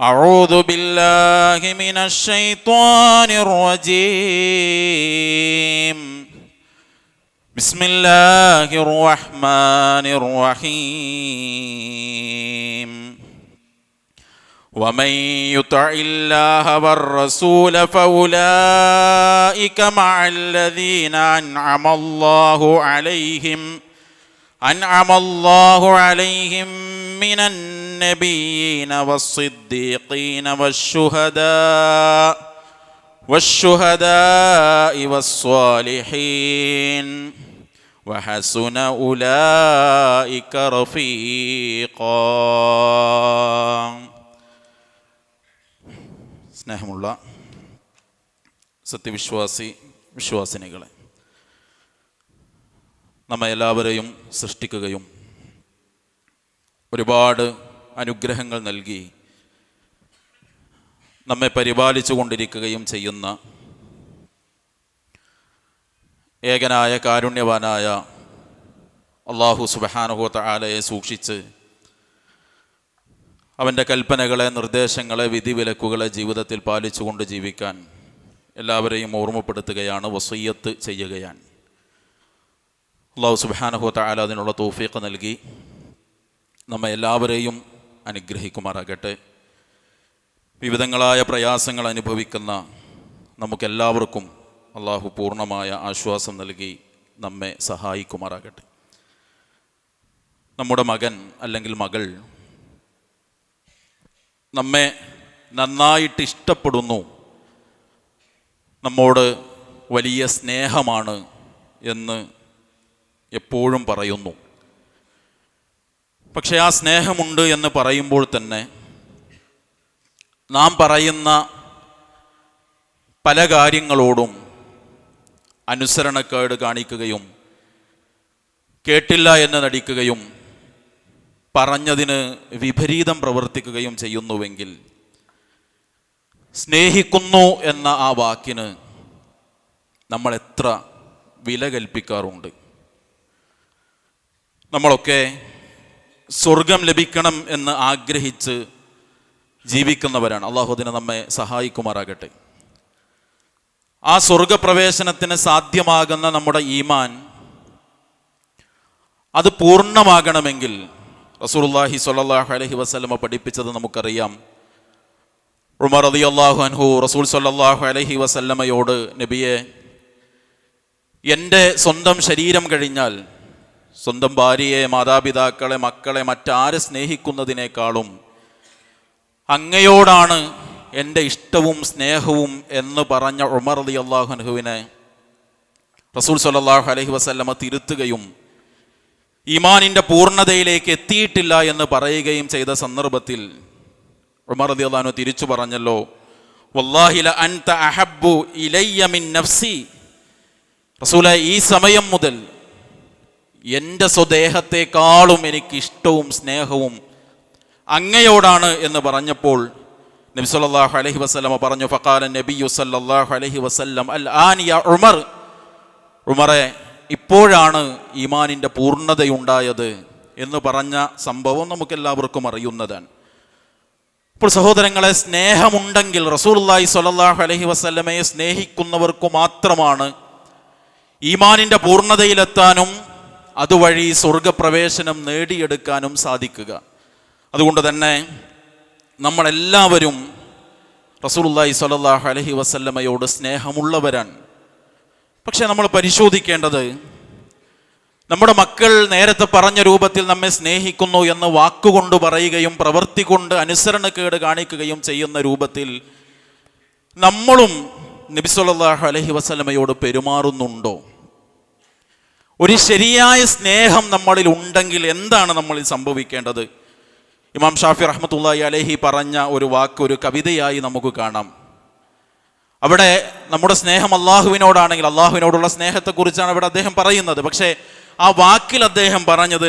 أعوذ بالله من الشيطان الرجيم. بسم الله الرحمن الرحيم. ومن يطع الله والرسول فأولئك مع الذين أنعم الله عليهم أنعم الله عليهم من النبيين والصديقين والشهداء والشهداء والصالحين وحسن اولئك رفيقا സ്നേഹമുള്ള സത്യവിശ്വാസി വിശ്വാസിനികളെ നമ്മെ എല്ലാവരെയും സൃഷ്ടിക്കുകയും ഒരുപാട് അനുഗ്രഹങ്ങൾ നൽകി നമ്മെ പരിപാലിച്ചു കൊണ്ടിരിക്കുകയും ചെയ്യുന്ന ഏകനായ കാരുണ്യവാനായ അള്ളാഹു സുബഹാനുഹോത്ത ആലയെ സൂക്ഷിച്ച് അവന്റെ കൽപ്പനകളെ നിർദ്ദേശങ്ങളെ വിധിവിലക്കുകളെ ജീവിതത്തിൽ പാലിച്ചുകൊണ്ട് ജീവിക്കാൻ എല്ലാവരെയും ഓർമ്മപ്പെടുത്തുകയാണ് വസയ്യത്ത് ചെയ്യുകയാണ്. അള്ളാഹു സുബാനഹു താല അതിനുള്ള തോഫീക്ക് നൽകി നമ്മെ എല്ലാവരെയും അനുഗ്രഹിക്കുമാറാകട്ടെ. വിവിധങ്ങളായ പ്രയാസങ്ങൾ അനുഭവിക്കുന്ന നമുക്കെല്ലാവർക്കും അള്ളാഹു പൂർണമായ ആശ്വാസം നൽകി നമ്മെ സഹായിക്കുമാറാകട്ടെ. നമ്മുടെ മകൻ അല്ലെങ്കിൽ മകൾ നമ്മെ നന്നായിട്ട് ഇഷ്ടപ്പെടുന്നു. നമ്മോട് വലിയ സ്നേഹമാണ് എന്ന് എപ്പോഴും പറയുന്നു. പക്ഷെ ആ സ്നേഹമുണ്ട് എന്ന് പറയുമ്പോൾ തന്നെ നാം പറയുന്ന പല കാര്യങ്ങളോടും അനുസരണക്കേട് കാണിക്കുകയും കേട്ടില്ല എന്ന് നടിക്കുകയും പറഞ്ഞതിന് വിപരീതം പ്രവർത്തിക്കുകയും ചെയ്യുന്നുവെങ്കിൽ സ്നേഹിക്കുന്നു എന്ന ആ വാക്കിന് നമ്മൾ എത്ര വില കൽപ്പിക്കാറുണ്ട്. നമ്മളൊക്കെ സ്വർഗം ലഭിക്കണം എന്ന് ആഗ്രഹിച്ച് ജീവിക്കുന്നവരാണ്. അള്ളാഹു അതിനെ നമ്മെ സഹായിക്കുമാറാകട്ടെ. ആ സ്വർഗപ്രവേശനത്തിന് സാധ്യമാകുന്ന നമ്മുടെ ഈമാൻ അത് പൂർണമാകണമെങ്കിൽ റസൂലുള്ളാഹി സ്വല്ലല്ലാഹു അലഹി വസ്ലമ പഠിപ്പിച്ചത് നമുക്കറിയാം. ഉമർ അലി അള്ളാഹു അൻഹു റസൂൽ സ്വല്ലല്ലാഹു അലഹി വസല്ലമയോട് നബിയെ എന്റെ സ്വന്തം ശരീരം കഴിഞ്ഞാൽ സ്വന്തം ഭാര്യയെ മാതാപിതാക്കളെ മക്കളെ മറ്റാരെ സ്നേഹിക്കുന്നതിനേക്കാളും അങ്ങയോടാണ് എന്റെ ഇഷ്ടവും സ്നേഹവും എന്ന് പറഞ്ഞ ഉമർ അലി അള്ളാഹുനഹുവിനെ റസൂൽ സല്ലാഹു അലഹി വസല്ലമ തിരുത്തുകയും ഈമാനിന്റെ പൂർണതയിലേക്ക് എത്തിയിട്ടില്ല എന്ന് പറയുകയും ചെയ്ത സന്ദർഭത്തിൽ ഉമർ അലി അള്ളഹാനു തിരിച്ചു പറഞ്ഞല്ലോ വല്ലാഹില അൻത അഹബ്ബു ഇലയ്യ മിൻ നഫ്സി. റസൂല ഈ സമയം മുതൽ എന്റെ സ്വദേഹത്തെക്കാളും എനിക്ക് ഇഷ്ടവും സ്നേഹവും അങ്ങയോടാണ് എന്ന് പറഞ്ഞപ്പോൾ നബി സല്ലല്ലാഹു അലൈഹി വസല്ലമ പറഞ്ഞു ഫഖാല നബിയു സല്ലല്ലാഹു അലൈഹി വസല്ലം അൽ ആനിയ ഉമർ. ഉമറെ ഇപ്പോഴാണ് ഈമാനിന്റെ പൂർണതയുണ്ടായത് എന്ന് പറഞ്ഞ സംഭവം നമുക്കെല്ലാവർക്കും അറിയുന്നതാണ്. ഇപ്പോൾ സഹോദരങ്ങളെ സ്നേഹമുണ്ടെങ്കിൽ റസൂലുള്ളാഹി സ്വല്ലല്ലാഹു അലൈഹി വസല്ലമയെ സ്നേഹിക്കുന്നവർക്ക് മാത്രമാണ് ഈമാനിന്റെ പൂർണതയിലെത്താനും അതുവഴി സ്വർഗപ്രവേശനം നേടിയെടുക്കാനും സാധിക്കുക. അതുകൊണ്ട് തന്നെ നമ്മളെല്ലാവരും റസൂലുള്ളാഹി സ്വല്ലല്ലാഹു അലഹി വസല്ലമയോട് സ്നേഹമുള്ളവരാണ്. പക്ഷെ നമ്മൾ പരിശോധിക്കേണ്ടത് നമ്മുടെ മക്കൾ നേരത്തെ പറഞ്ഞ രൂപത്തിൽ നമ്മെ സ്നേഹിക്കുന്നു എന്ന് വാക്കുകൊണ്ട് പറയുകയും പ്രവൃത്തി കൊണ്ട് അനുസരണക്കേട് കാണിക്കുകയും ചെയ്യുന്ന രൂപത്തിൽ നമ്മളും നബി അലഹി അലൈഹി വസല്ലമയോട് പെരുമാറുന്നുണ്ടോ? ഒരു ശരിയായ സ്നേഹം നമ്മളിൽ ഉണ്ടെങ്കിൽ എന്താണ് നമ്മളിൽ സംഭവിക്കേണ്ടത്? ഇമാം ഷാഫി റഹ്മത്തുള്ളാഹി അലഹി പറഞ്ഞ ഒരു വാക്ക് ഒരു കവിതയായി നമുക്ക് കാണാം. അവിടെ നമ്മുടെ സ്നേഹം അള്ളാഹുവിനോടാണെങ്കിൽ അള്ളാഹുവിനോടുള്ള സ്നേഹത്തെക്കുറിച്ചാണ് അവിടെ അദ്ദേഹം പറയുന്നത്. പക്ഷേ ആ വാക്കിൽ അദ്ദേഹം പറഞ്ഞത്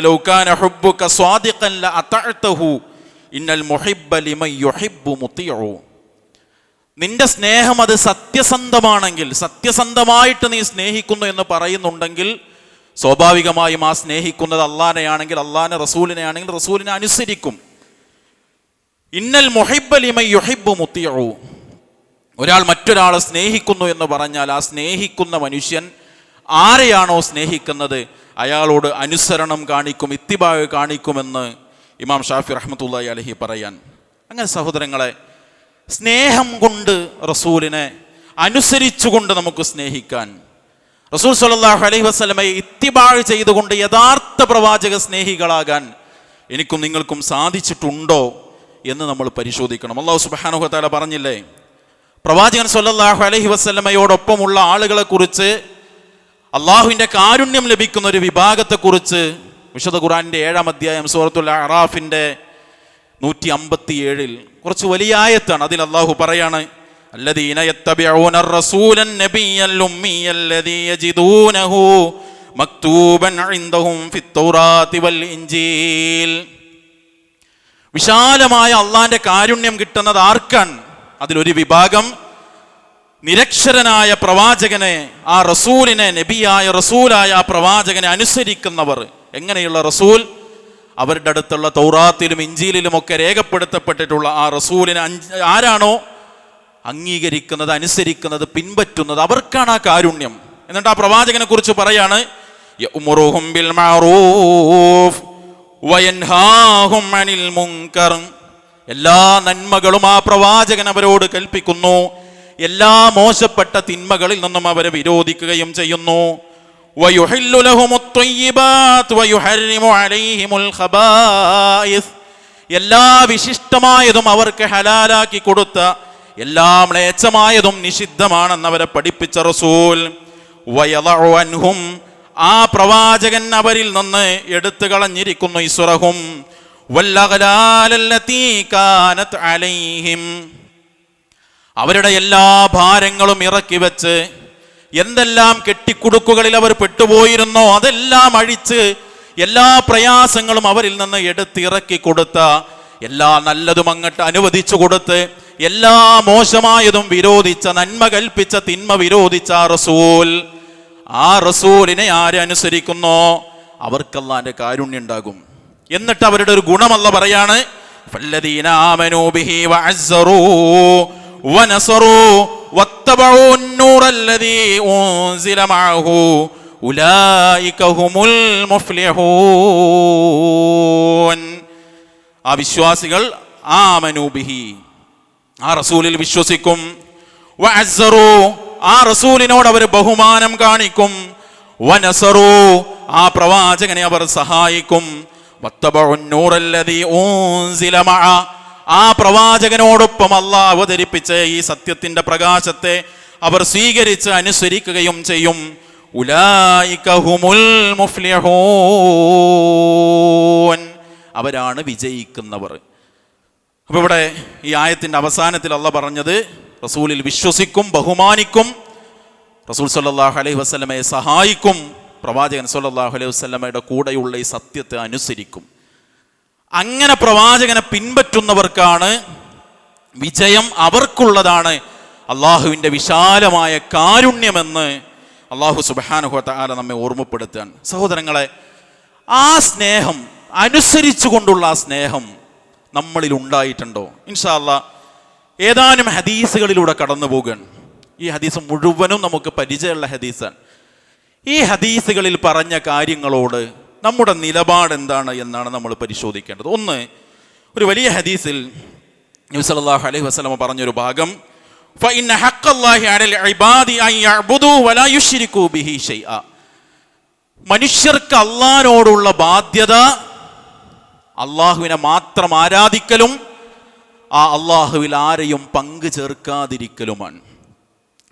ഇന്നൽ നിന്റെ സ്നേഹം അത് സത്യസന്ധമാണെങ്കിൽ സത്യസന്ധമായിട്ട് നീ സ്നേഹിക്കുന്നു എന്ന് പറയുന്നുണ്ടെങ്കിൽ സ്വാഭാവികമായും ആ സ്നേഹിക്കുന്നത് അള്ളാനെയാണെങ്കിൽ അള്ളാനെ റസൂലിനെ ആണെങ്കിൽ റസൂലിനെ അനുസരിക്കും. ഇന്നൽ മുഹിബ്ബലിമ യുഹിബ്ബു മുത്തിയു ഒരാൾ മറ്റൊരാളെ സ്നേഹിക്കുന്നു എന്ന് പറഞ്ഞാൽ ആ സ്നേഹിക്കുന്ന മനുഷ്യൻ ആരെയാണോ സ്നേഹിക്കുന്നത്? അയാളോട് അനുസരണം കാണിക്കും ഇത്തിബാവ് കാണിക്കുമെന്ന് ഇമാം ഷാഫി റഹ്മത്തുല്ലായി അലഹി പറയാൻ. അങ്ങനെ സഹോദരങ്ങളെ സ്നേഹം കൊണ്ട് റസൂലിനെ അനുസരിച്ചുകൊണ്ട് നമുക്ക് സ്നേഹിക്കാൻ റസൂൽ സലാഹു അലൈഹി വസല്ലമയെ ഇത്തിബാഴ് ചെയ്തുകൊണ്ട് യഥാർത്ഥ പ്രവാചക സ്നേഹികളാകാൻ എനിക്കും നിങ്ങൾക്കും സാധിച്ചിട്ടുണ്ടോ എന്ന് നമ്മൾ പരിശോധിക്കണം. അള്ളാഹു സുബ്ഹാനഹു വതആല പറഞ്ഞില്ലേ പ്രവാചകൻ സല്ലല്ലാഹു അലഹി വസ്ലമയോടൊപ്പമുള്ള ആളുകളെ കുറിച്ച് അള്ളാഹുവിന്റെ കാരുണ്യം ലഭിക്കുന്ന ഒരു വിഭാഗത്തെക്കുറിച്ച് വിശുദ്ധ ഖുറാന്റെ ഏഴാം അധ്യായം സൂറത്തുൽ അറാഫിന്റെ നൂറ്റി അമ്പത്തി ഏഴിൽ കുറച്ച് വലിയ ആയത്താണ് അതിൽ അള്ളാഹു പറയാണ് الذين يتبعون الرسول النبي الأمي الذي يجدونه مكتوبا عندهم في التوراة والإنجيل വിശാലമായ അള്ളാന്റെ കാരുണ്യം കിട്ടുന്നത് ആർക്കാണ് അതിലൊരു വിഭാഗം നിരക്ഷരനായ പ്രവാചകനെ ആ റസൂലിനെ നബിയായ റസൂലായ ആ പ്രവാചകനെ അനുസരിക്കുന്നവർ എങ്ങനെയുള്ള റസൂൽ അവരുടെ അടുത്തുള്ള തൗറാത്തിലും ഇഞ്ചിയിലും ഒക്കെ രേഖപ്പെടുത്തപ്പെട്ടിട്ടുള്ള ആ റസൂലിനെ അഞ്ച് ആരാണോ അംഗീകരിക്കുന്നത് അനുസരിക്കുന്നത് പിൻപറ്റുന്നത് അവർക്കാണ് ആ കാരുണ്യം. എന്നിട്ട് ആ പ്രവാചകനെ കുറിച്ച് പറയാണ് എല്ലാ നന്മകളും ആ പ്രവാചകൻ അവരോട് കൽപ്പിക്കുന്നു. എല്ലാ മോശപ്പെട്ട തിന്മകളിൽ നിന്നും അവരെ വിരോധിക്കുകയും ചെയ്യുന്നു. എല്ലാ വിശിഷ്ടമായതും അവർക്ക് ഹലാലാക്കി കൊടുത്ത എല്ലാ മ്ലേച്ഛമായതും നിഷിദ്ധമാണെന്ന് അവരെ പഠിപ്പിച്ച റസൂൽ. വയളഉ അൻഹും ആ പ്രവാചകൻ അവരിൽ നിന്ന് എടുത്തു കളഞ്ഞിരിക്കുന്നു ഈശ്വറഹും അലൈഹിം. അവരുടെ എല്ലാ ഭാരങ്ങളും ഇറക്കി വെച്ച് എന്തെല്ലാം കെട്ടിക്കുടുക്കുകളിൽ അവർ പെട്ടുപോയിരുന്നോ അതെല്ലാം അഴിച്ച് എല്ലാ പ്രയാസങ്ങളും അവരിൽ നിന്ന് എടുത്തിറക്കി കൊടുത്ത എല്ലാ നല്ലതും അങ്ങോട്ട് അനുവദിച്ചു കൊടുത്ത് എല്ലാ മോശമായതും വിരോധിച്ച നന്മ കൽപ്പിച്ച തിന്മ വിരോധിച്ച റസൂൽ ആ റസൂലിനെ ആരനുസരിക്കുന്നോ അവർക്കല്ലാന്റെ കാരുണ്യം ഉണ്ടാകും. എന്നിട്ട് അവരുടെ ഒരു ഗുണമല്ല പറയാണ് ആ വിശ്വാസികൾ ആമനുബിഹി ആ റസൂലിൽ വിശ്വസിക്കും. ആ റസൂലിനോട് അവർ ബഹുമാനം കാണിക്കും. വനസറു ആ പ്രവാചകനെ അവർ സഹായിക്കും. ആ പ്രവാചകനോടൊപ്പം അള്ളാഹ് അവതരിപ്പിച്ച ഈ സത്യത്തിന്റെ പ്രകാശത്തെ അവർ സ്വീകരിച്ച് അനുസരിക്കുകയും ചെയ്യും. അവരാണ് വിജയിക്കുന്നവർ. അപ്പൊ ഇവിടെ ഈ ആയത്തിന്റെ അവസാനത്തിൽ അല്ല പറഞ്ഞത് റസൂലിൽ വിശ്വസിക്കും ബഹുമാനിക്കും റസൂൽ സല്ലല്ലാഹു അലൈഹി വസ്ലമയെ സഹായിക്കും പ്രവാചകൻ സല്ലല്ലാഹു അലൈഹി വസ്ലമയുടെ കൂടെയുള്ള ഈ സത്യത്തെ അനുസരിക്കും. അങ്ങനെ പ്രവാചകനെ പിൻപറ്റുന്നവർക്കാണ് വിജയം അവർക്കുള്ളതാണ് അള്ളാഹുവിന്റെ വിശാലമായ കാരുണ്യമെന്ന് അള്ളാഹു സുബാനുഹത്ത ആല നമ്മെ ഓർമ്മപ്പെടുത്തുകയാണ്. സഹോദരങ്ങളെ ആ സ്നേഹം അനുസരിച്ചു കൊണ്ടുള്ള ആ സ്നേഹം നമ്മളിൽ ഉണ്ടായിട്ടുണ്ടോ? ഇൻഷാല്ല ഏതാനും ഹദീസുകളിലൂടെ കടന്നു പോകുകയാണ് ഈ ഹദീസ് മുഴുവനും നമുക്ക് പരിചയമുള്ള ഹദീസാണ്. ഈ ഹദീസുകളിൽ പറഞ്ഞ കാര്യങ്ങളോട് നമ്മുടെ നിലപാട് എന്താണ് എന്നാണ് നമ്മൾ പരിശോധിക്കേണ്ടത്. ഒന്ന് ഒരു വലിയ ഹദീസിൽ നബ്സലാഹു അലൈഹി വസ്ലമ പറഞ്ഞൊരു ഭാഗം മനുഷ്യർക്ക് അള്ളാനോടുള്ള ബാധ്യത അള്ളാഹുവിനെ മാത്രം ആരാധിക്കലും ആ അള്ളാഹുവിൽ ആരെയും പങ്കു ചേർക്കാതിരിക്കലുമാണ്.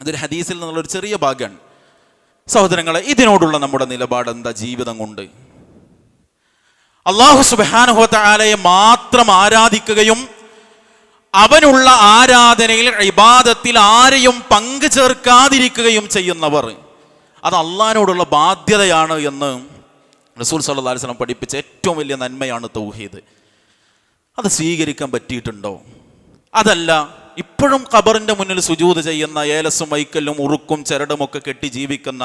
അതൊരു ഹദീസിൽ നിന്നുള്ളൊരു ചെറിയ ഭാഗമാണ്. സഹോദരങ്ങളെ ഇതിനോടുള്ള നമ്മുടെ നിലപാട് എന്താ? ജീവിതം കൊണ്ട്. അള്ളാഹു സുബാനുഹോത്ത ആലയെ മാത്രം ആരാധിക്കുകയും അവനുള്ള ആരാധനയിൽ ഇബാദത്തിൽ ആരെയും പങ്കു ചേർക്കാതിരിക്കുകയും ചെയ്യുന്നവർ. അത് അള്ളാഹിനോടുള്ള ബാധ്യതയാണ് എന്ന് റസൂൽ സല്ലല്ലാഹു അലൈഹി വസല്ലം പഠിപ്പിച്ച ഏറ്റവും വലിയ നന്മയാണ് തൗഹീദ്. അത് സ്വീകരിക്കാൻ പറ്റിയിട്ടുണ്ടോ? അതല്ല ഇപ്പോഴും ഖബറിന്റെ മുന്നിൽ സുജൂത് ചെയ്യുന്ന ഏലസും വൈക്കല്ലും ഉറുക്കും ചരടുമൊക്കെ കെട്ടി ജീവിക്കുന്ന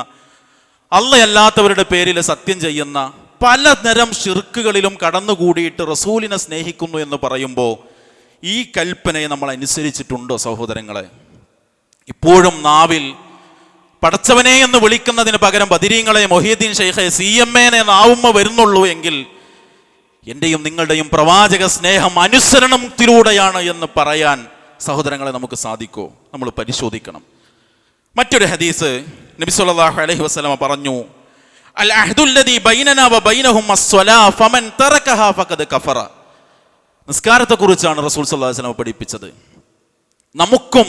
അല്ലയല്ലാത്തവരുടെ പേരിൽ സത്യം ചെയ്യുന്ന പലതരം ഷിർക്കുകളിലും കടന്നുകൂടിയിട്ട് റസൂലിനെ സ്നേഹിക്കുന്നു എന്ന് പറയുമ്പോൾ ഈ കൽപ്പനയെ നമ്മൾ അനുസരിച്ചിട്ടുണ്ടോ സഹോദരങ്ങളെ? ഇപ്പോഴും നാവിൽ പടച്ചവനെ എന്ന് വിളിക്കുന്നതിന് പകരം ബദിരീങ്ങളെ മൊഹീദ്ദീൻ ഷെയ്ഖെ സി എം എനെ നാവുമ്മ വരുന്നുള്ളൂ എങ്കിൽ എന്റെയും നിങ്ങളുടെയും പ്രവാചക സ്നേഹം അനുസരണത്തിലൂടെയാണ് എന്ന് പറയാൻ സഹോദരങ്ങളെ നമുക്ക് സാധിക്കോ. നമ്മൾ പരിശോധിക്കണം. മറ്റൊരു ഹദീസ് നബി സല്ലല്ലാഹു അലൈഹി പറഞ്ഞു അൽ അഹ്ദുല്ലദി ബൈനനാ വ ബൈനഹും ഫമൻ ഫഖദ് കഫറ. നിസ്കാരത്തെക്കുറിച്ചാണ് റസൂൽ സല്ലല്ലാഹു അലൈഹി പഠിപ്പിച്ചത്. നമുക്കും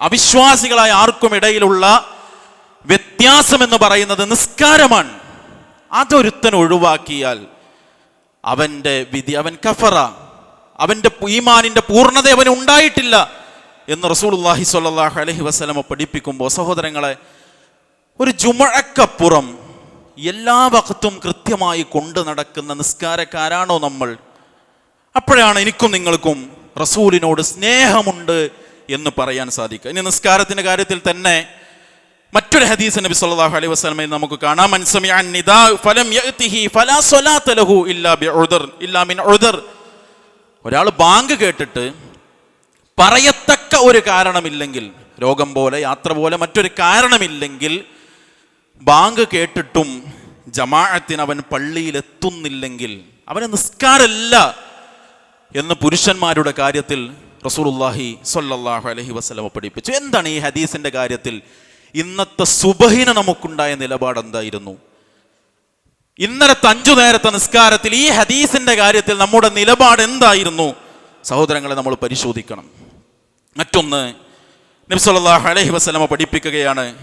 അവിശ്വാസികളായ ആർക്കും ഇടയിലുള്ള വ്യത്യാസം എന്ന് പറയുന്നത് നിസ്കാരമാണ്. അതൊരുത്തൻ ഒഴിവാക്കിയാൽ അവന്റെ വിധി അവൻ കഫറ അവന്റെ ഈമാനിന്റെ പൂർണത അവന് ഉണ്ടായിട്ടില്ല എന്ന് റസൂലുള്ളാഹി സ്വല്ലല്ലാഹു അലഹി വസ്ലമ പഠിപ്പിക്കുമ്പോൾ സഹോദരങ്ങളെ ഒരു ജുമഴക്കപ്പുറം എല്ലാ വക്തും കൃത്യമായി കൊണ്ടു നടക്കുന്ന നിസ്കാരക്കാരാണോ നമ്മൾ? അപ്പോഴാണ് എനിക്കും നിങ്ങൾക്കും റസൂലിനോട് സ്നേഹമുണ്ട് എന്ന് പറയാൻ സാധിക്കുക. ഇനി നിസ്കാരത്തിന്റെ കാര്യത്തിൽ തന്നെ മറ്റൊരു ഹദീസ് നബി സല്ലല്ലാഹു അലൈഹി വസല്ലമയിൽ നമുക്ക് കാണാം. നിദാ ഫലം യഅതിഹി ഫലാ ലഹു ബിഉദർ ഉദർ ഒരാൾ ബാങ്ക് കേട്ടിട്ട് പറയത്തക്ക ഒരു കാരണമില്ലെങ്കിൽ രോഗം പോലെ യാത്ര പോലെ മറ്റൊരു കാരണമില്ലെങ്കിൽ ബാങ്ക് കേട്ടിട്ടും ജമാഅത്തിന് അവൻ പള്ളിയിലെത്തുന്നില്ലെങ്കിൽ അവന് നിസ്കാരമല്ല എന്ന് പുരുഷന്മാരുടെ കാര്യത്തിൽ റസൂലുള്ളാഹി സ്വല്ലല്ലാഹു അലഹി വസ്ലമ പഠിപ്പിച്ചു. എന്താണ് ഈ ഹദീസിന്റെ കാര്യത്തിൽ? ഇന്നത്തെ സുബഹിന് നമുക്കുണ്ടായ നിലപാട് എന്തായിരുന്നു? ഇന്നലത്തെ അഞ്ചു നേരത്തെ നിസ്കാരത്തിൽ ഈ ഹദീസിന്റെ കാര്യത്തിൽ നമ്മുടെ നിലപാട് എന്തായിരുന്നു? സഹോദരങ്ങളെ നമ്മൾ പരിശോധിക്കണം. മറ്റൊന്ന് നബി സല്ലല്ലാഹു അലൈഹി വസല്ലമ പഠിപ്പിക്കുകയാണ്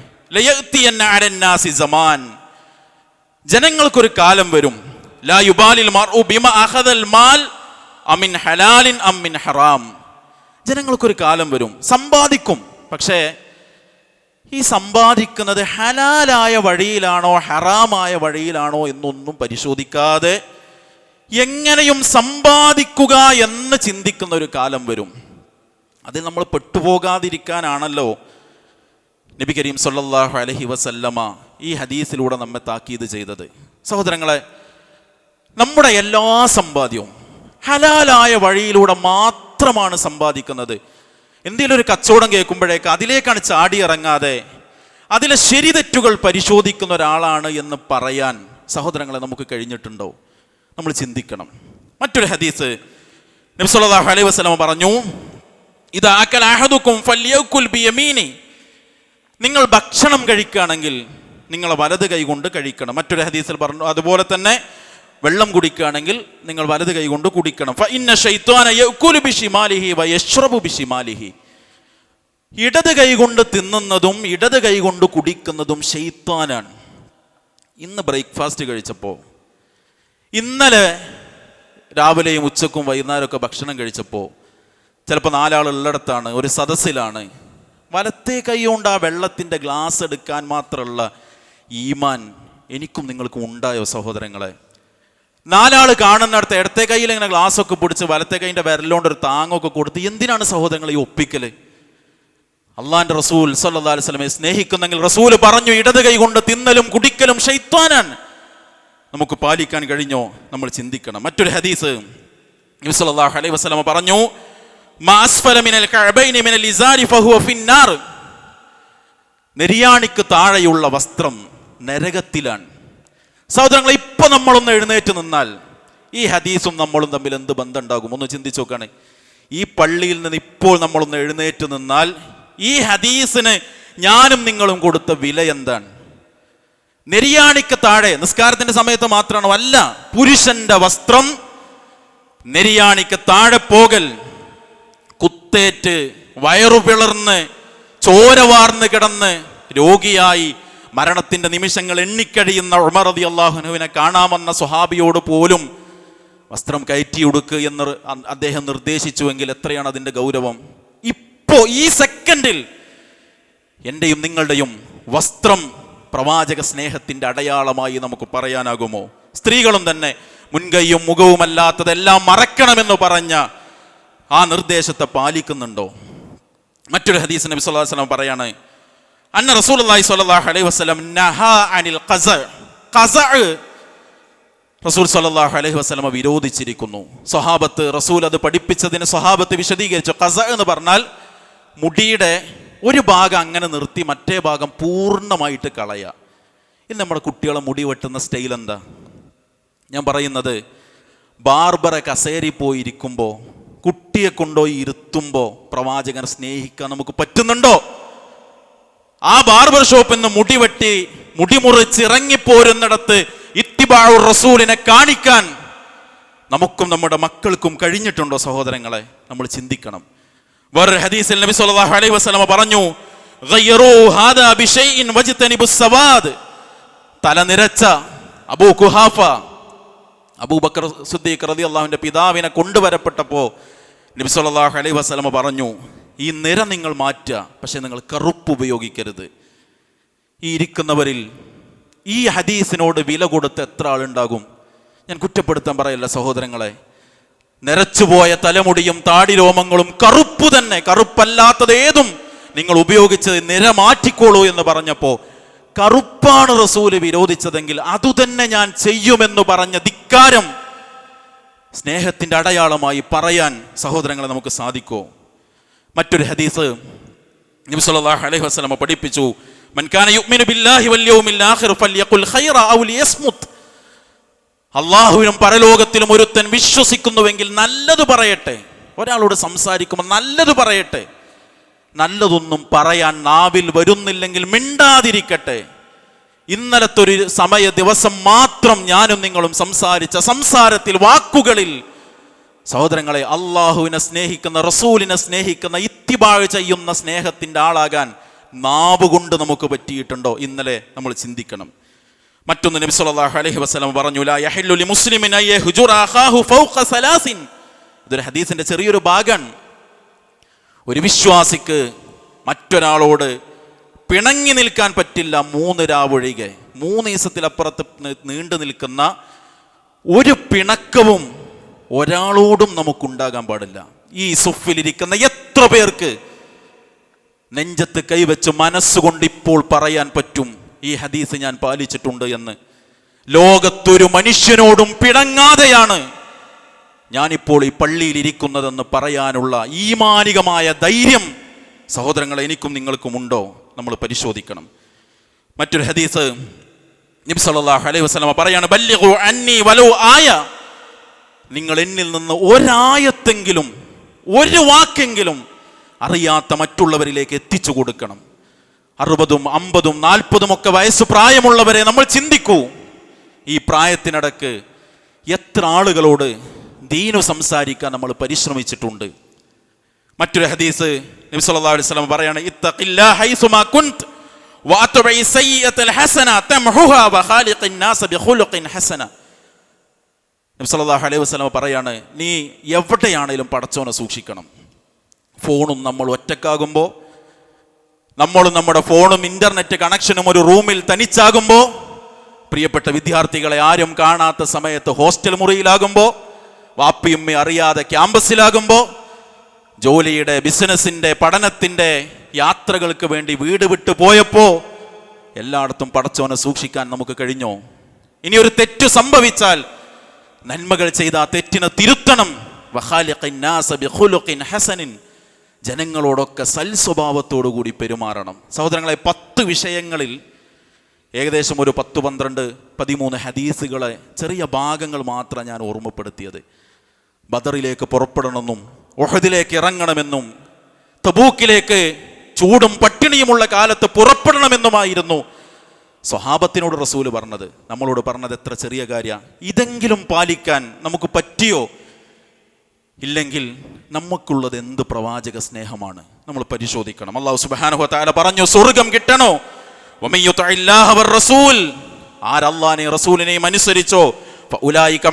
സമാൻ. ജനങ്ങൾക്കൊരു കാലം വരും. ലാ യുബാലിൽ മാൽ അമിൻ ഹലാലിൻ അമിൻ ഹറാം. ജനങ്ങൾക്കൊരു കാലം വരും. സമ്പാദിക്കും. പക്ഷേ ഈ സമ്പാദിക്കുന്നത് ഹലാലായ വഴിയിലാണോ ഹറാമായ വഴിയിലാണോ എന്നൊന്നും പരിശോധിക്കാതെ എങ്ങനെയും സമ്പാദിക്കുക എന്ന് ചിന്തിക്കുന്ന ഒരു കാലം വരും. അതിൽ നമ്മൾ പെട്ടുപോകാതിരിക്കാനാണല്ലോ നബി കരീം സല്ലാഹു അലഹി വസല്ലമ ഈ ഹദീസിലൂടെ നമ്മെ താക്കീത് ചെയ്തത്. സഹോദരങ്ങളെ നമ്മുടെ എല്ലാ സമ്പാദ്യവും ഹലാലായ വഴിയിലൂടെ മാത്രമാണ് സമ്പാദിക്കുന്നത്. എന്തെങ്കിലും ഒരു കച്ചവടം കേൾക്കുമ്പോഴേക്ക് അതിലേക്കാണ് ചാടി ഇറങ്ങാതെ അതിലെ ശരിതെറ്റുകൾ പരിശോധിക്കുന്ന ഒരാളാണ് എന്ന് പറയാൻ സഹോദരങ്ങളെ നമുക്ക് കഴിഞ്ഞിട്ടുണ്ടോ? നമ്മൾ ചിന്തിക്കണം. മറ്റൊരു ഹദീസ് നബി സല്ലല്ലാഹു അലൈഹി വസല്ലം പറഞ്ഞു ഇത് ആക്കലാഹദുക്കും ബിയമീനി. നിങ്ങൾ ഭക്ഷണം കഴിക്കുകയാണെങ്കിൽ നിങ്ങളെ വലത് കൈ കൊണ്ട് കഴിക്കണം. മറ്റൊരു ഹദീസിൽ പറഞ്ഞു അതുപോലെ തന്നെ വെള്ളം കുടിക്കുകയാണെങ്കിൽ നിങ്ങൾ വലത് കൈ കൊണ്ട് കുടിക്കണം. ഇന്ന ബിശിമാലിഹി ഇടത് കൈ കൊണ്ട് തിന്നുന്നതും ഇടത് കൈ കൊണ്ട് കുടിക്കുന്നതും ഷെയ്ത്താനാണ് ഇന്ന് ബ്രേക്ക്ഫാസ്റ്റ് കഴിച്ചപ്പോൾ ഇന്നലെ രാവിലെയും ഉച്ചക്കും വൈകുന്നേരമൊക്കെ ഭക്ഷണം കഴിച്ചപ്പോൾ ചിലപ്പോൾ നാലാളുള്ളിടത്താണ് ഒരു സദസ്സിലാണ്. വലത്തേ കൈ കൊണ്ട് ആ വെള്ളത്തിന്റെ ഗ്ലാസ് എടുക്കാൻ മാത്രമുള്ള ഈമാൻ എനിക്കും നിങ്ങൾക്കും ഉണ്ടായോ സഹോദരങ്ങളെ? നാലാൾ കാണുന്നിടത്ത് ഇടത്തെ കയ്യിൽ ഇങ്ങനെ ഗ്ലാസ് ഒക്കെ പിടിച്ച് വലത്തെ കൈന്റെ വിരലോണ്ട് ഒരു താങ്ങൊക്കെ കൊടുത്ത് എന്തിനാണ് സഹോദരങ്ങൾ ഈ ഒപ്പിക്കൽ? അള്ളാന്റെ റസൂൽ സല്ലാ അലൈഹി സ്വലമെ സ്നേഹിക്കുന്നെങ്കിൽ റസൂൽ പറഞ്ഞു ഇടത് കൈ കൊണ്ട് തിന്നലും കുടിക്കലും ഷെയ്ത്താനാണ്. നമുക്ക് പാലിക്കാൻ കഴിഞ്ഞോ? നമ്മൾ ചിന്തിക്കണം. മറ്റൊരു ഹദീസ് അലൈഹി വസ്ലമ പറഞ്ഞു നെരിയാണിക്ക് താഴെയുള്ള വസ്ത്രം നരകത്തിലാണ്. സഹോദരങ്ങളെ ഇപ്പൊ നമ്മളൊന്ന് എഴുന്നേറ്റ് നിന്നാൽ ഈ ഹദീസും നമ്മളും തമ്മിൽ എന്ത് ബന്ധം ഉണ്ടാകും ഒന്ന് ചിന്തിച്ചു നോക്കുകയാണ്. ഈ പള്ളിയിൽ നിന്ന് ഇപ്പോൾ നമ്മളൊന്ന് എഴുന്നേറ്റ് നിന്നാൽ ഈ ഹദീസിന് ഞാനും നിങ്ങളും കൊടുത്ത വില എന്താണ്? നെരിയാണിക്ക് താഴെ നിസ്കാരത്തിന്റെ സമയത്ത് മാത്രമാണോ? അല്ല പുരുഷന്റെ വസ്ത്രം നെരിയാണിക്ക് താഴെ പോകൽ കുത്തേറ്റ് വയറു പിളർന്ന് ചോര വാർന്ന് കിടന്ന് രോഗിയായി മരണത്തിന്റെ നിമിഷങ്ങൾ എണ്ണിക്കഴിയുന്ന ഉമർ അതി അള്ളാഹുനുവിനെ കാണാമെന്ന സ്വഹാബിയോട് പോലും വസ്ത്രം കയറ്റി ഉടുക്ക് എന്ന് അദ്ദേഹം നിർദ്ദേശിച്ചുവെങ്കിൽ എത്രയാണ് അതിന്റെ ഗൗരവം? ഇപ്പോ ഈ സെക്കൻഡിൽ എന്റെയും നിങ്ങളുടെയും വസ്ത്രം പ്രവാചക സ്നേഹത്തിന്റെ അടയാളമായി നമുക്ക് പറയാനാകുമോ? സ്ത്രീകളും തന്നെ മുൻകൈയും മുഖവുമല്ലാത്തതെല്ലാം മറക്കണമെന്ന് പറഞ്ഞ ആ നിർദ്ദേശത്തെ പാലിക്കുന്നുണ്ടോ? മറ്റൊരു ഹദീസ് നബി വസല്ലം പറയാണ് അന്ന സ്വല്ലല്ലാഹു അലൈഹി നഹ അനിൽ റസൂൽ അലൈഹി വസ്ലമ വിരോധിച്ചിരിക്കുന്നു. സ്വഹാബത്ത് റസൂൽ അത് പഠിപ്പിച്ചതിന് സ്വഹാബത്ത് വിശദീകരിച്ചു. കസ എന്ന് പറഞ്ഞാൽ മുടിയുടെ ഒരു ഭാഗം അങ്ങനെ നിർത്തി മറ്റേ ഭാഗം പൂർണമായിട്ട് കളയുക ഇന്ന് നമ്മുടെ കുട്ടികളെ മുടി വെട്ടുന്ന സ്റ്റൈൽ എന്താ? ഞാൻ പറയുന്നത് ബാർബറെ കസേരി പോയി ഇരിക്കുമ്പോൾ കുട്ടിയെ കൊണ്ടുപോയി ഇരുത്തുമ്പോൾ പ്രവാചകനെ സ്നേഹിക്കാൻ നമുക്ക് പറ്റുന്നുണ്ടോ? ആ ബാർബർ ഷോപ്പിൽ നിന്ന് മുടിവെട്ടി വെട്ടി മുടി മുറിച്ച് ഇറങ്ങിപ്പോരുന്നിടത്ത് ഇത്തിബാഴു റസൂലിനെ കാണിക്കാൻ നമുക്കും നമ്മുടെ മക്കൾക്കും കഴിഞ്ഞിട്ടുണ്ടോ സഹോദരങ്ങളെ നമ്മൾ ചിന്തിക്കണം വേറൊരു ഹദീസിൽ നബി സല്ലല്ലാഹു അലൈഹി വസല്ലമ പറഞ്ഞു "ഗയ്യറൂ ഹാദാ ബിശൈഇൻ വജ്തനിബുസ് സവാദ്." തലനിരച്ച അബൂ കുഹാഫ അബൂബക്കർ സിദ്ദീഖ് റളിയല്ലാഹുവിന്റെ പിതാവിനെ കൊണ്ടുവരപ്പെട്ടപ്പോൾ നബി സല്ലല്ലാഹു അലൈഹി വസല്ലമ പറഞ്ഞു ഈ നിര നിങ്ങൾ മാറ്റുക പക്ഷെ നിങ്ങൾ കറുപ്പ് ഉപയോഗിക്കരുത്. ഈ ഇരിക്കുന്നവരിൽ ഈ ഹദീസിനോട് വില കൊടുത്ത് എത്ര ആളുണ്ടാകും? ഞാൻ കുറ്റപ്പെടുത്താൻ പറയല്ല സഹോദരങ്ങളെ. നിറച്ചുപോയ തലമുടിയും താടിരോമങ്ങളും കറുപ്പ് തന്നെ കറുപ്പല്ലാത്തത് ഏതും നിങ്ങൾ ഉപയോഗിച്ചത് നിര മാറ്റിക്കോളൂ എന്ന് പറഞ്ഞപ്പോൾ കറുപ്പാണ് റസൂൽ വിരോധിച്ചതെങ്കിൽ അതുതന്നെ ഞാൻ ചെയ്യുമെന്ന് പറഞ്ഞ ധിക്കാരം സ്നേഹത്തിന്റെ അടയാളമായി പറയാൻ സഹോദരങ്ങളെ നമുക്ക് സാധിക്കോ മറ്റൊരു ഹദീസ് നബി സല്ലല്ലാഹു അലൈഹി വസല്ലമ പഠിപ്പിച്ചു. മൻകാന ബില്ലാഹി വൽ യൗമിൽ ഖൈറ ഔ അള്ളാഹുവിനും പരലോകത്തിലും ഒരുത്തൻ വിശ്വസിക്കുന്നുവെങ്കിൽ നല്ലത് പറയട്ടെ. ഒരാളോട് സംസാരിക്കുമ്പോൾ നല്ലത് പറയട്ടെ. നല്ലതൊന്നും പറയാൻ നാവിൽ വരുന്നില്ലെങ്കിൽ മിണ്ടാതിരിക്കട്ടെ. ഇന്നലത്തെ ഒരു സമയ ദിവസം മാത്രം ഞാനും നിങ്ങളും സംസാരിച്ച സംസാരത്തിൽ വാക്കുകളിൽ സഹോദരങ്ങളെ അള്ളാഹുവിനെ സ്നേഹിക്കുന്ന റസൂലിനെ സ്നേഹിക്കുന്ന ഇത്തിബാഴ് ചെയ്യുന്ന സ്നേഹത്തിന്റെ ആളാകാൻ നാവ് കൊണ്ട് നമുക്ക് പറ്റിയിട്ടുണ്ടോ? ഇന്നലെ നമ്മൾ ചിന്തിക്കണം. മറ്റൊന്ന് നബി സല്ലല്ലാഹു അലൈഹി വസല്ലം പറഞ്ഞു ലാ യഹില്ലു ലി മുസ്ലിമിൻ അൻ യഹ്ജുറ അഖാഹു ഫൗഖ സലാസിൻ. ഇതൊരു ഹദീസിന്റെ ചെറിയൊരു ഭാഗമാണ്. ഒരു വിശ്വാസിക്ക് മറ്റൊരാളോട് പിണങ്ങി നിൽക്കാൻ പറ്റില്ല മൂന്ന് രാവൊഴികെ. മൂന്ന് ദിവസത്തിലപ്പുറത്ത് നീണ്ടു നിൽക്കുന്ന ഒരു പിണക്കവും ഒരാളോടും നമുക്കുണ്ടാകാൻ പാടില്ല. ഈ സുഫിലിരിക്കുന്ന എത്ര പേർക്ക് നെഞ്ചത്ത് കൈവച്ച് മനസ്സുകൊണ്ട് ഇപ്പോൾ പറയാൻ പറ്റും ഈ ഹദീസ് ഞാൻ പാലിച്ചിട്ടുണ്ട് എന്ന്. ലോകത്തൊരു മനുഷ്യനോടും പിണങ്ങാതെയാണ് ഞാനിപ്പോൾ ഈ പള്ളിയിൽ ഇരിക്കുന്നതെന്ന് പറയാനുള്ള ഈമാനികമായ ധൈര്യം സഹോദരങ്ങൾ എനിക്കും നിങ്ങൾക്കും ഉണ്ടോ? നമ്മൾ പരിശോധിക്കണം. മറ്റൊരു ഹദീസ് നബി സല്ലല്ലാഹു അലൈഹി വസ്ലമ പറയാണ് ബല്ലിഗു അന്നി വലോ ആയ നിങ്ങൾ എന്നിൽ നിന്ന് ഒരായത്തെങ്കിലും ഒരു വാക്കെങ്കിലും അറിയാത്ത മറ്റുള്ളവരിലേക്ക് എത്തിച്ചു കൊടുക്കണം. അറുപതും അമ്പതും നാൽപ്പതും ഒക്കെ വയസ്സ് പ്രായമുള്ളവരെ നമ്മൾ ചിന്തിക്കൂ. ഈ പ്രായത്തിനിടക്ക് എത്ര ആളുകളോട് ദീനു സംസാരിക്കാൻ നമ്മൾ പരിശ്രമിച്ചിട്ടുണ്ട്. മറ്റൊരു ഹദീസ് നബി സല്ലല്ലാഹു അലൈഹി പറയാണ് ഇത്തഖില്ലാ ഹസന തംഹുഹാ ഹസന. നബി സല്ലല്ലാഹു അലൈഹി വസല്ലം പറയാണ് നീ എവിടെയാണേലും പടച്ചോനെ സൂക്ഷിക്കണം. ഫോണും നമ്മൾ ഒറ്റക്കാകുമ്പോൾ നമ്മളും നമ്മുടെ ഫോണും ഇന്റർനെറ്റ് കണക്ഷനും ഒരു റൂമിൽ തനിച്ചാകുമ്പോൾ പ്രിയപ്പെട്ട വിദ്യാർത്ഥികളെ ആരും കാണാത്ത സമയത്ത് ഹോസ്റ്റൽ മുറിയിലാകുമ്പോൾ വാപ്പിയുമ്മ അറിയാതെ ക്യാമ്പസിലാകുമ്പോൾ ജോലിയുടെ ബിസിനസ്സിന്റെ പഠനത്തിന്റെ യാത്രകൾക്ക് വേണ്ടി വീട് വിട്ടു പോയപ്പോൾ എല്ലായിടത്തും പടച്ചോനെ സൂക്ഷിക്കാൻ നമുക്ക് കഴിഞ്ഞോ? ഇനി ഒരു തെറ്റ് സംഭവിച്ചാൽ നന്മകൾ ചെയ്ത ആ തെറ്റിനെ തിരുത്തണം. ഹസനിൻ. ജനങ്ങളോടൊക്കെ സൽസ്വഭാവത്തോടു കൂടി പെരുമാറണം. സഹോദരങ്ങളെ പത്ത് വിഷയങ്ങളിൽ ഏകദേശം ഒരു പത്ത് പന്ത്രണ്ട് പതിമൂന്ന് ഹദീസുകളെ ചെറിയ ഭാഗങ്ങൾ മാത്രം ഞാൻ ഓർമ്മപ്പെടുത്തിയത്. ബദറിലേക്ക് പുറപ്പെടണമെന്നും ഒഹദിലേക്ക് ഇറങ്ങണമെന്നും തബൂക്കിലേക്ക് ചൂടും പട്ടിണിയുമുള്ള കാലത്ത് പുറപ്പെടണമെന്നുമായിരുന്നു സ്വഹാബത്തിനോട് റസൂൽ പറഞ്ഞത് നമ്മളോട് പറഞ്ഞത് എത്ര ചെറിയ കാര്യ. ഇതെങ്കിലും പാലിക്കാൻ നമുക്ക് പറ്റിയോ? ഇല്ലെങ്കിൽ നമുക്കുള്ളത് എന്ത് പ്രവാചക സ്നേഹമാണ്? നമ്മൾ പരിശോധിക്കണം. അള്ളാഹു സുബ്ഹാനഹു താല പറഞ്ഞു സ്വർഗം കിട്ടണോ? വമൻ യുതഇല്ലാഹ വർ-റസൂൽ ആരല്ലാനെ റസൂലിനെയും അനുസരിച്ചോ? ഫഉലൈക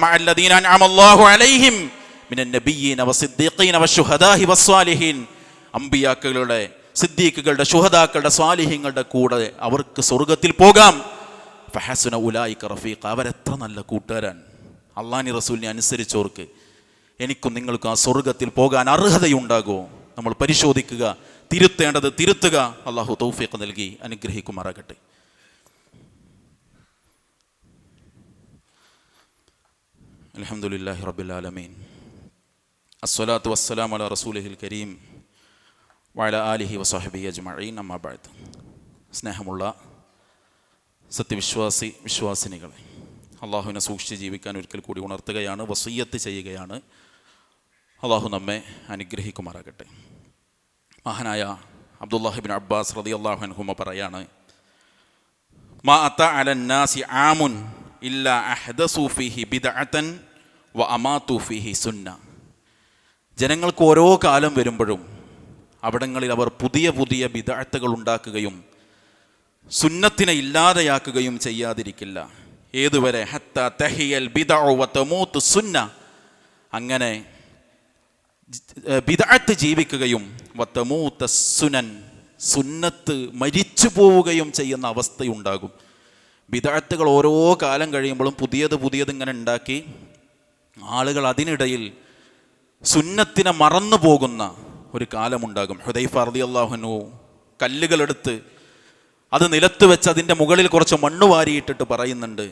സിദ്ദീഖുകളുടെ ശുഹദാക്കളുടെ സ്വാലിഹ്യങ്ങളുടെ കൂടെ അവർക്ക് സ്വർഗത്തിൽ പോകാം. ഫഹസുന ഉലായിക്ക റഫീഖ് അവരെത്ര നല്ല കൂട്ടുകാരാണ്. അള്ളാനി റസൂലിനെ അനുസരിച്ചവർക്ക് എനിക്കും നിങ്ങൾക്കും ആ സ്വർഗത്തിൽ പോകാൻ അർഹതയുണ്ടാകുമോ നമ്മൾ പരിശോധിക്കുക തിരുത്തേണ്ടത് തിരുത്തുക. അള്ളാഹു തൗഫീഖ് നൽകി അനുഗ്രഹിക്കുമാറാകട്ടെ. അലഹമുല്ലാഹി റബുലാലമീൻ അസ്വലാത്തു വസ്സലാം അല റസൂലഹിൽ കരീം. വഅല ആലിഹി വസാഹിബി അജ്മഈൻ അമ്മാ ബഅദ്. സ്നേഹമുള്ള സത്യവിശ്വാസി വിശ്വാസിനികളെ അള്ളാഹുവിനെ സൂക്ഷിച്ച് ജീവിക്കാൻ ഒരിക്കൽ കൂടി ഉണർത്തുകയാണ് വസീയത്ത് ചെയ്യുകയാണ്. അള്ളാഹു നമ്മെ അനുഗ്രഹിക്കുമാറാകട്ടെ. മഹാനായ അബ്ദുല്ലാഹിബിൻ അബ്ബാസ് റതി അള്ളാഹു പറയാണ് മാ അത്ത അലന്നാസി ആമുൻ സുന്ന. ജനങ്ങൾക്ക് ഓരോ കാലം വരുമ്പോഴും അവിടങ്ങളിൽ അവർ പുതിയ പുതിയ വിദാഴ്ത്തകൾ ഉണ്ടാക്കുകയും സുന്നത്തിനെ ഇല്ലാതെയാക്കുകയും ചെയ്യാതിരിക്കില്ല. ഏതുവരെ? ഹത്ത തെഹിയൽ ബിദൂത്ത് സുന്ന. അങ്ങനെ ബിദഅത്ത് ജീവിക്കുകയും വത്തമൂത്ത സുനൻ സുന്നത്ത് മരിച്ചു പോവുകയും ചെയ്യുന്ന അവസ്ഥയുണ്ടാകും. ബിദഅത്തുകൾ ഓരോ കാലം കഴിയുമ്പോഴും പുതിയത് പുതിയത് ഇങ്ങനെ ഉണ്ടാക്കി ആളുകൾ അതിനിടയിൽ സുന്നത്തിനെ മറന്നു പോകുന്ന ഒരു കാലമുണ്ടാകും. ഹുദൈഫ അർദി അള്ളാഹുനു കല്ലുകളെടുത്ത് അത് നിലത്ത് വെച്ച് അതിന്റെ മുകളിൽ കുറച്ച് മണ്ണ് വാരിയിട്ടിട്ട് പറയുന്നുണ്ട്.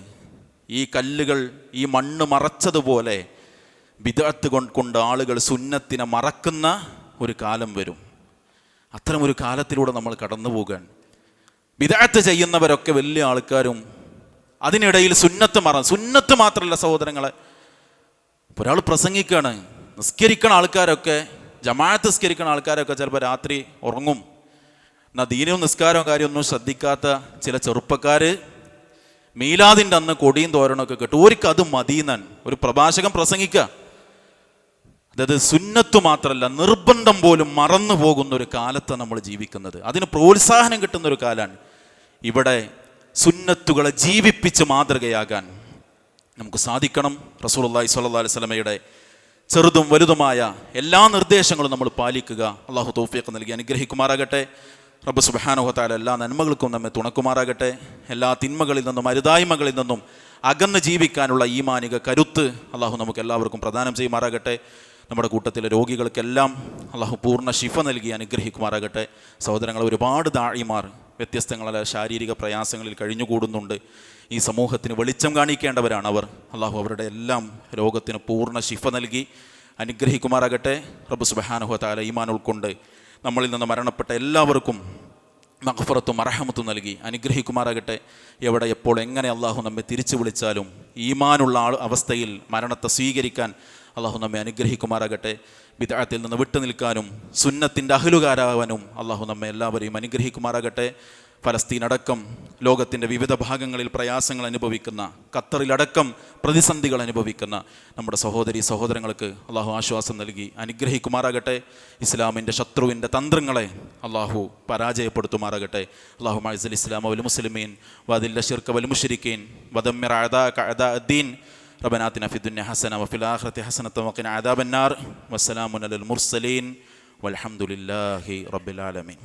ഈ കല്ലുകൾ ഈ മണ്ണ് മറച്ചതുപോലെ ബിദഅത്ത് കൊണ്ട് ആളുകൾ സുന്നത്തിനെ മറക്കുന്ന ഒരു കാലം വരും. അത്തരം ഒരു കാലത്തിലൂടെ നമ്മൾ കടന്നു പോകാൻ. ബിദഅത്ത് ചെയ്യുന്നവരൊക്കെ വലിയ ആൾക്കാരും അതിനിടയിൽ സുന്നത്ത് മറ സുന്നത്ത് മാത്രമല്ല സഹോദരങ്ങളെ. ഒരാൾ പ്രസംഗിക്കുകയാണ് നിസ്കരിക്കണ ആൾക്കാരൊക്കെ ജമാഅത്ത് നിസ്കരിക്കുന്ന ആൾക്കാരൊക്കെ ചിലപ്പോൾ രാത്രി ഉറങ്ങും. എന്നാൽ ദീനവും നിസ്കാരവും കാര്യമൊന്നും ശ്രദ്ധിക്കാത്ത ചില ചെറുപ്പക്കാർ മീലാദിന്റെ അന്ന് കൊടിയും തോരണമൊക്കെ കേട്ടു ഒരിക്കൽ അത് മതിയെന്നാൻ ഒരു പ്രഭാഷകൻ പ്രസംഗിക്കുക അതായത് സുന്നത്ത് മാത്രമല്ല നിർബന്ധം പോലും മറന്നു പോകുന്ന ഒരു കാലത്താണ് നമ്മൾ ജീവിക്കുന്നത്. അതിന് പ്രോത്സാഹനം കിട്ടുന്ന ഒരു കാലമാണ് ഇവിടെ സുന്നത്തുകളെ ജീവിപ്പിച്ച് മാതൃകയാകാൻ നമുക്ക് സാധിക്കണം. റസൂലുള്ളാഹി സ്വല്ലല്ലാഹി അലൈഹി വസല്ലമയുടെ ചെറുതും വലുതുമായ എല്ലാ നിർദ്ദേശങ്ങളും നമ്മൾ പാലിക്കുക. അള്ളാഹു തൗഫീഖ് നൽകി. അനുഗ്രഹിക്കുമാറാകട്ടെ. റബ്ബ് സുബ്ഹാനഹുവതാല എല്ലാ നന്മകൾക്കും നമ്മെ തുണക്കുമാറാകട്ടെ. എല്ലാ തിന്മകളിൽ നിന്നും അരുതായ്മകളിൽ നിന്നും അകന്ന് ജീവിക്കാനുള്ള ഈമാനിക കരുത്ത് അള്ളാഹു നമുക്ക് എല്ലാവർക്കും പ്രദാനം ചെയ്യുമാറാകട്ടെ. നമ്മുടെ കൂട്ടത്തിലെ രോഗികൾക്കെല്ലാം അള്ളാഹു പൂർണ ശിഫ നൽകി അനുഗ്രഹിക്കുമാറാകട്ടെ. സഹോദരങ്ങൾ ഒരുപാട് ദാഴിമാർ വ്യത്യസ്തങ്ങളായ ശാരീരിക പ്രയാസങ്ങളിൽ കഴിഞ്ഞുകൂടുന്നുണ്ട്. ഈ സമൂഹത്തിന് വെളിച്ചം കാണിക്കേണ്ടവരാണ് അവർ. അള്ളാഹു അവരുടെ എല്ലാം രോഗത്തിന് പൂർണ ശിഫ നൽകി അനുഗ്രഹിക്കുമാറാകട്ടെ. റബ്ബു സുബഹാനുഹ താല ഈമാൻ ഉൾക്കൊണ്ട് നമ്മളിൽ നിന്ന് മരണപ്പെട്ട എല്ലാവർക്കും മഹഫറത്തും അറഹമത്തും നൽകി അനുഗ്രഹിക്കുമാറാകട്ടെ. എവിടെ എപ്പോൾ എങ്ങനെ അള്ളാഹു നമ്മെ തിരിച്ചു വിളിച്ചാലും ഈമാനുള്ള ആൾ അവസ്ഥയിൽ മരണത്തെ സ്വീകരിക്കാൻ അള്ളാഹു നമ്മെ അനുഗ്രഹിക്കുമാറാകട്ടെ. വിദാഴത്തിൽ നിന്ന് വിട്ടു നിൽക്കാനും സുന്നത്തിന്റെ അഹലുകാരാവാനും അള്ളാഹു നമ്മെ എല്ലാവരെയും അനുഗ്രഹിക്കുമാറാകട്ടെ. ഫലസ്തീൻ അടക്കം ലോകത്തിൻ്റെ വിവിധ ഭാഗങ്ങളിൽ പ്രയാസങ്ങൾ അനുഭവിക്കുന്ന ഖത്തറിലടക്കം പ്രതിസന്ധികൾ അനുഭവിക്കുന്ന നമ്മുടെ സഹോദരി സഹോദരങ്ങൾക്ക് അള്ളാഹു ആശ്വാസം നൽകി അനുഗ്രഹിക്കുമാറാകട്ടെ ഇസ്ലാമിൻ്റെ ശത്രുവിൻ്റെ തന്ത്രങ്ങളെ അള്ളാഹു പരാജയപ്പെടുത്തുമാറാകട്ടെ അള്ളാഹു മൈസൽ ഇസ്ലാം വൽ മുസ്ലിമീൻ വദില്ല ഷിർക്ക വൽ മുഷരിക്കീൻ വദമ്മിർ അദാ കഅദാ الدين ربنا آتنا في الدنيا حسنة وفي الآخرة حسنة وقنا عذاب النار والسلام على المرسلين والحمد لله رب العالمين